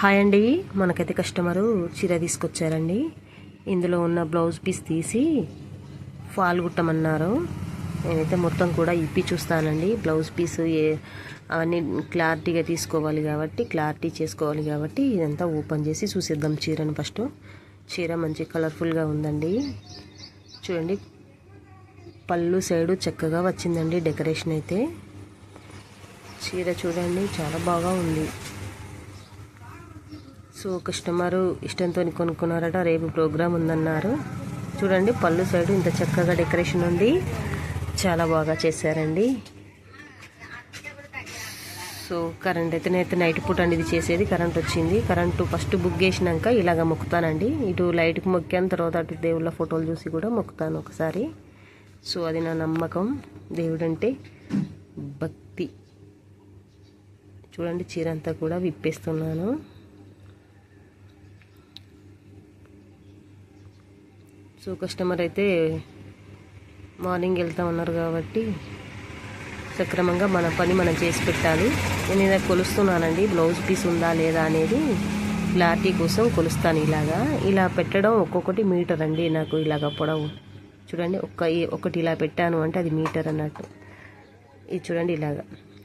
Hi అండి. మనకైతే customer చీర తీసుకొచ్చారండి. ఇందులో ఉన్న బ్లౌజ్ పీస్ తీసి ఫాల్ కుట్టమన్నారు. నేనైతే మొత్తం కూడా ఇప్పి చూస్తానండి. బ్లౌజ్ పీస్ ఏ అవన్నీ క్లారిటీగా తీసుకోవాలి కాబట్టి క్లారిటీ చేసుకోవాలి కాబట్టి ఇదంతా ఓపెన్ చేసి చూసేద్దాం చీరను ఫస్ట్. చీర మంచి కలర్ఫుల్గా ఉందండి. చూడండి. పళ్ళు సైడు చక్కగా వచ్చిందండి డెకరేషన్ అయితే. చీర చూడండి చాలా బాగా ఉంది. సో కస్టమరు ఇష్టంతో కొనుక్కున్నారట రేపు ప్రోగ్రామ్ ఉందన్నారు. చూడండి పళ్ళు సైడ్ ఇంత చక్కగా డెకరేషన్ ఉంది. చాలా బాగా చేశారండి. సో కరెంట్ అయితే నేనైతే నైట్ పూట అండి ఇది చేసేది కరెంట్ వచ్చింది. కరెంటు ఫస్ట్ బుక్ చేసినాక ఇలాగ మొక్కుతానండి. ఇటు లైట్కి మొక్కాను తర్వాత అటు దేవుళ్ళ ఫోటోలు చూసి కూడా మొక్కుతాను ఒకసారి. సో అది నా నమ్మకం. దేవుడంటే భక్తి. చూడండి చీర అంతా కూడా విప్పేస్తున్నాను. సో కస్టమర్ అయితే మార్నింగ్ వెళ్తా ఉన్నారు కాబట్టి సక్రమంగా మన పని మనం చేసి పెట్టాలి. నేను ఇలా కొలుస్తున్నానండి. బ్లౌజ్ పీస్ ఉందా లేదా అనేది క్లారిటీ కోసం కొలుస్తాను ఇలాగా. ఇలా పెట్టడం ఒక్కొక్కటి మీటర్ అండి నాకు ఇలాగ పొడవు. చూడండి ఒక్క ఒకటి ఇలా పెట్టాను అంటే అది మీటర్ అన్నట్టు. ఇది చూడండి ఇలాగా.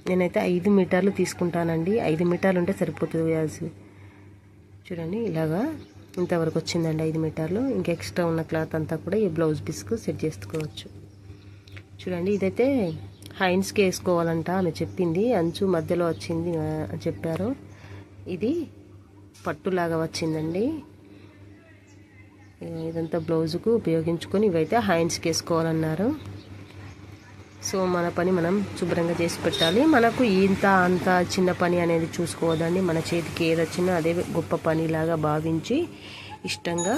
నేనైతే ఐదు మీటర్లు తీసుకుంటానండి. ఐదు మీటర్లు ఉంటే సరిపోతుంది అది చూడండి ఇలాగా ఇంతవరకు వచ్చిందండి ఐదు మీటర్లు. ఇంకా ఎక్స్ట్రా ఉన్న క్లాత్ అంతా కూడా ఈ బ్లౌజ్ పీస్కు సెట్ చేసుకోవచ్చు. చూడండి ఇదైతే హైన్స్కి వేసుకోవాలంట ఆమె చెప్పింది. అంచు మధ్యలో వచ్చింది అని చెప్పారు. ఇది పట్టులాగా వచ్చిందండి. ఇదంతా బ్లౌజుకు ఉపయోగించుకొని ఇవైతే హైన్స్కి వేసుకోవాలన్నారు. సో మన పని మనం శుభ్రంగా చేసి పెట్టాలి. మనకు ఇంత అంత చిన్న పని అనేది చూసుకోవద్దండి. మన చేతికి ఏది వచ్చినా అదే గొప్ప పనిలాగా భావించి ఇష్టంగా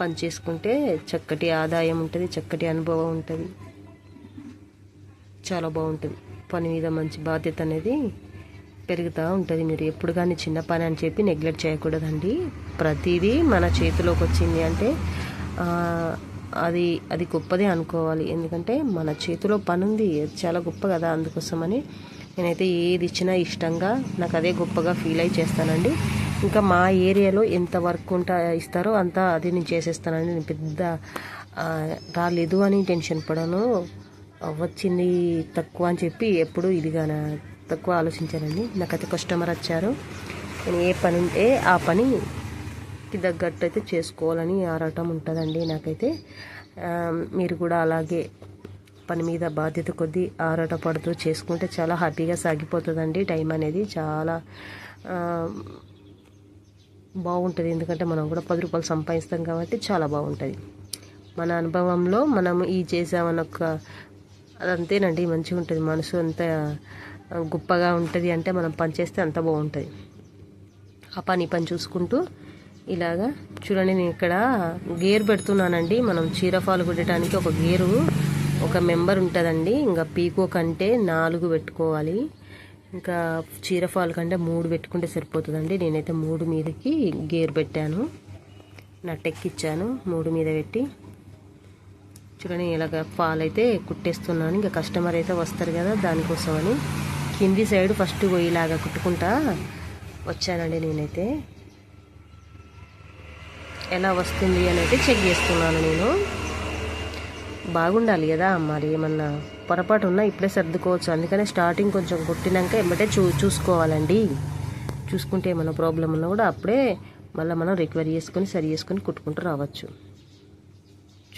పని చేసుకుంటే చక్కటి ఆదాయం ఉంటుంది చక్కటి అనుభవం ఉంటుంది. చాలా బాగుంటుంది. పని మీద మంచి బాధ్యత అనేది పెరుగుతూ ఉంటుంది. మీరు ఎప్పుడు కానీ చిన్న పని అని చెప్పి నెగ్లెక్ట్ చేయకూడదండి. ప్రతిదీ మన చేతిలోకి వచ్చింది అంటే అది అది గొప్పదే అనుకోవాలి. ఎందుకంటే మన చేతిలో పని ఉంది చాలా గొప్ప కదా అందుకోసమని నేనైతే ఏది ఇచ్చినా ఇష్టంగా నాకు అదే గొప్పగా ఫీల్ అయి చేస్తానండి. ఇంకా మా ఏరియాలో ఎంత వర్క్ ఉంటా ఇస్తారో అంతా అది నేను చేసేస్తానండి. నేను పెద్ద రాలేదు అని టెన్షన్ పడను. వచ్చింది తక్కువ అని చెప్పి ఎప్పుడు ఇదిగా తక్కువ ఆలోచించానండి. నాకైతే కస్టమర్ వచ్చారు. నేను ఏ పని ఉంటే ఆ పని తగ్గట్టు అయితే చేసుకోవాలని ఆరాటం ఉంటుందండి నాకైతే. మీరు కూడా అలాగే పని మీద బాధ్యత కొద్దీ ఆరాట పడుతూ చేసుకుంటే చాలా హ్యాపీగా సాగిపోతుందండి. టైం అనేది చాలా బాగుంటుంది. ఎందుకంటే మనం కూడా పది రూపాయలు సంపాదిస్తాం కాబట్టి చాలా బాగుంటుంది. మన అనుభవంలో మనం ఈ చేసామన్న ఒక అదంతేనండి. మంచిగా ఉంటుంది. మనసు అంత గొప్పగా ఉంటుంది అంటే మనం పని చేస్తే అంత బాగుంటుంది. ఆ పని పని చూసుకుంటూ ఇలాగా చూడండి నేను ఇక్కడ గేర్ పెడుతున్నానండి. మనం చీరఫాలు కుట్టడానికి ఒక గేరు ఒక మెంబర్ ఉంటుందండి. ఇంకా పీకో కంటే నాలుగు పెట్టుకోవాలి. ఇంకా చీరఫాల్ కంటే మూడు పెట్టుకుంటే సరిపోతుందండి. నేనైతే మూడు మీదకి గేర్ పెట్టాను. నట్టెక్కిచ్చాను మూడు మీద పెట్టి. చూడండి ఇలాగ ఫాల్ అయితే కుట్టేస్తున్నాను. ఇంకా కస్టమర్ అయితే వస్తారు కదా దానికోసమని. కింది సైడ్ ఫస్ట్ ఇలాగా కుట్టుకుంటా వచ్చానండి నేనైతే. ఎలా వస్తుంది అనేది చెక్ చేస్తున్నాను నేను. బాగుండాలి కదా మరి ఏమన్నా పొరపాటు ఉన్నా ఇప్పుడే సర్దుకోవచ్చు. అందుకనే స్టార్టింగ్ కొంచెం కొట్టినాక ఏమంటే చూ చూసుకోవాలండి. చూసుకుంటే ఏమైనా ప్రాబ్లం ఉన్నా కూడా అప్పుడే మళ్ళీ మనం రికవరీ చేసుకొని సరి చేసుకొని కుట్టుకుంటూ రావచ్చు.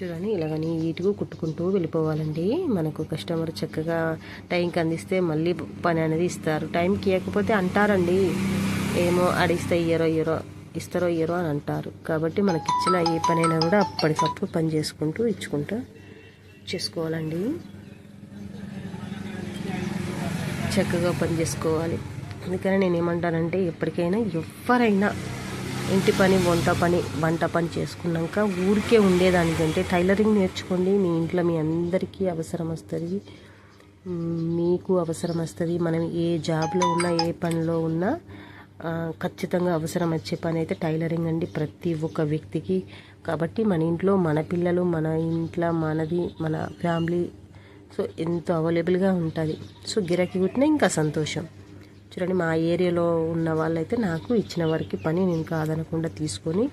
చూడండి ఇలాగ నీట్గా కుట్టుకుంటూ వెళ్ళిపోవాలండి. మనకు కస్టమర్ చక్కగా టైంకి అందిస్తే మళ్ళీ పని అనేది ఇస్తారు. టైంకి ఇవ్వకపోతే అంటారండి. ఏమో అడిగిస్తే ఇయ్యరో ఇయ్యరో. ఇస్తారో ఇయ్యరో అని అంటారు. కాబట్టి మనకి ఇచ్చిన ఏ పనైనా కూడా అప్పటికప్పుడు పని చేసుకుంటూ ఇచ్చుకుంటూ చేసుకోవాలండి. చక్కగా పని చేసుకోవాలి. అందుకని నేను ఏమంటానంటే ఎప్పటికైనా ఎవరైనా ఇంటి పని వంట పని వంట పని చేసుకున్నాక ఊరికే ఉండేదానికంటే టైలరింగ్ నేర్చుకోండి. మీ ఇంట్లో మీ అందరికీ అవసరం వస్తుంది. మీకు అవసరం వస్తుంది. మనం ఏ జాబ్లో ఉన్నా ఏ పనిలో ఉన్నా ఖచ్చితంగా అవసరం వచ్చే పని అయితే టైలరింగ్ అండి ప్రతి ఒక్క వ్యక్తికి. కాబట్టి మన ఇంట్లో మన పిల్లలు మన ఇంట్లో మనది మన ఫ్యామిలీ సో ఎంతో అవైలబుల్గా ఉంటుంది. సో గిరాకీ కుట్టినా ఇంకా సంతోషం. చూడండి మా ఏరియాలో ఉన్న వాళ్ళైతే నాకు ఇచ్చిన వారికి పని నేను కాదనకుండా తీసుకొని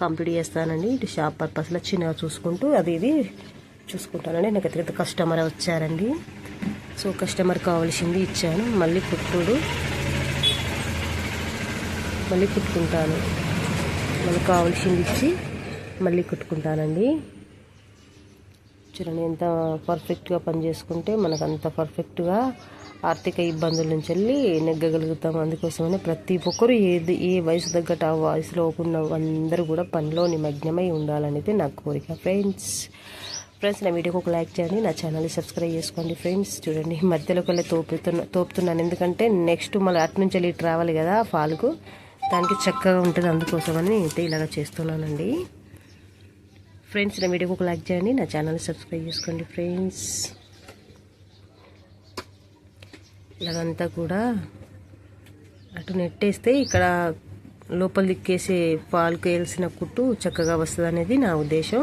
కంప్లీట్ చేస్తానండి. ఇటు షాప్ పర్పస్లో చిన్నగా చూసుకుంటూ అది ఇది చూసుకుంటానండి. నాకు అయితే కస్టమర్ వచ్చారండి. సో కస్టమర్ కావాల్సింది ఇచ్చాను. మళ్ళీ కుట్టుడు. మళ్ళీ కుట్టుకుంటాను. మనకు కావాల్సింది ఇచ్చి మళ్ళీ కుట్టుకుంటానండి. చూడండి ఎంత పర్ఫెక్ట్గా పని చేసుకుంటే మనకు అంత పర్ఫెక్ట్గా ఆర్థిక ఇబ్బందుల నుంచి వెళ్ళి నెగ్గగలుగుతాం. అందుకోసమని ప్రతి ఒక్కరూ ఏది ఏ వయసు తగ్గట్టు ఆ వయసులో ఉన్న అందరూ కూడా పనిలో నిమగ్నమై ఉండాలనేది నా కోరిక. ఫ్రెండ్స్ ఫ్రెండ్స్ నా వీడియోకి ఒక లైక్ చేయండి. నా ఛానల్ని సబ్స్క్రైబ్ చేసుకోండి ఫ్రెండ్స్ చూడండి మధ్యలో వెళ్ళి తోపుతున్నా తోపుతున్నాను. ఎందుకంటే నెక్స్ట్ మళ్ళీ అటు నుంచి వెళ్ళి ట్రావెల్ కదా ఫాల్కు. దానికి చక్కగా ఉంటుంది అందుకోసమని అయితే ఇలాగ చేస్తున్నానండి. ఫ్రెండ్స్ నా వీడియోకి ఒక లైక్ చేయండి నా ఛానల్ని సబ్స్క్రైబ్ చేసుకోండి ఫ్రెండ్స్ ఇలాగంతా కూడా అటు నెట్టేస్తే ఇక్కడ లోపల దిక్కేసే పాలు వేయాల్సిన కుట్టు చక్కగా వస్తుంది అనేది నా ఉద్దేశం.